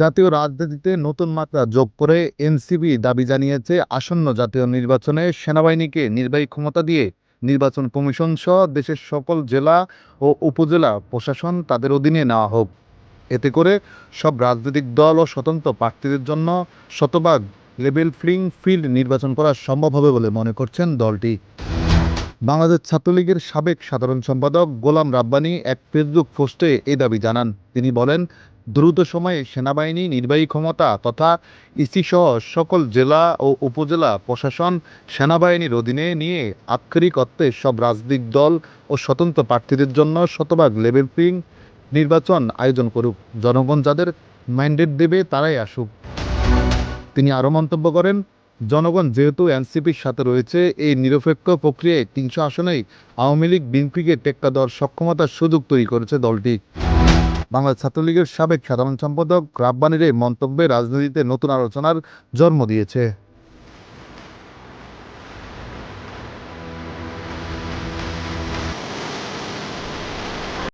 জাতীয় রাজনীতিতে নতুন মাত্রা যোগ করে এনসিপি দাবি জানিয়েছে আসন্ন জাতীয় নির্বাচনে সেনাবাহিনীকে নির্বাহী ক্ষমতা দিয়ে নির্বাচন কমিশন সহ দেশের সকল জেলা ও উপজেলা প্রশাসন তাদের অধীনে নেওয়া হোক। এতে করে সব রাজনৈতিক দল ও স্বতন্ত্র প্রার্থীদের জন্য শতভাগ লেভেল ফ্লিং ফিল্ড নির্বাচন করা সম্ভব হবে বলে মনে করছেন দলটি। বাংলাদেশ ছাত্রলীগের সাবেক সাধারণ সম্পাদক গোলাম রাব্বানি এক ফেসবুক পোস্টে এই দাবি জানান। তিনি বলেন দ্রুত সময়ে সেনাবাহিনী, নির্বাহী ক্ষমতা তথা ইসি সহ সকল জেলা ও উপজেলা প্রশাসন সেনাবাহিনীর অধীনে নিয়ে আক্ষরিক অর্থে সব রাজনৈতিক দল ও স্বতন্ত্র প্রার্থীদের জন্য শতভাগ লেভেল ফ্লিং নির্বাচন আয়োজন করুক। জনগণ যাদের ম্যান্ডেট দেবে তারাই আসুক। তিনি আরও মন্তব্য করেন, জনগণ যেহেতু এনসিপির সাথে রয়েছে, এই নিরপেক্ষ প্রক্রিয়ায় তিনশো আসনেই আওয়ামী লীগ বিএনপিকে টেক্কা দেওয়ার সক্ষমতার সুযোগ তৈরি করেছে দলটি। বাংলা ছাত্রলীগের সাবেক সাধারণ সম্পাদক রাব্বানির এই মন্তব্যে রাজনীতিতে নতুন আলোচনার জন্ম দিয়েছে।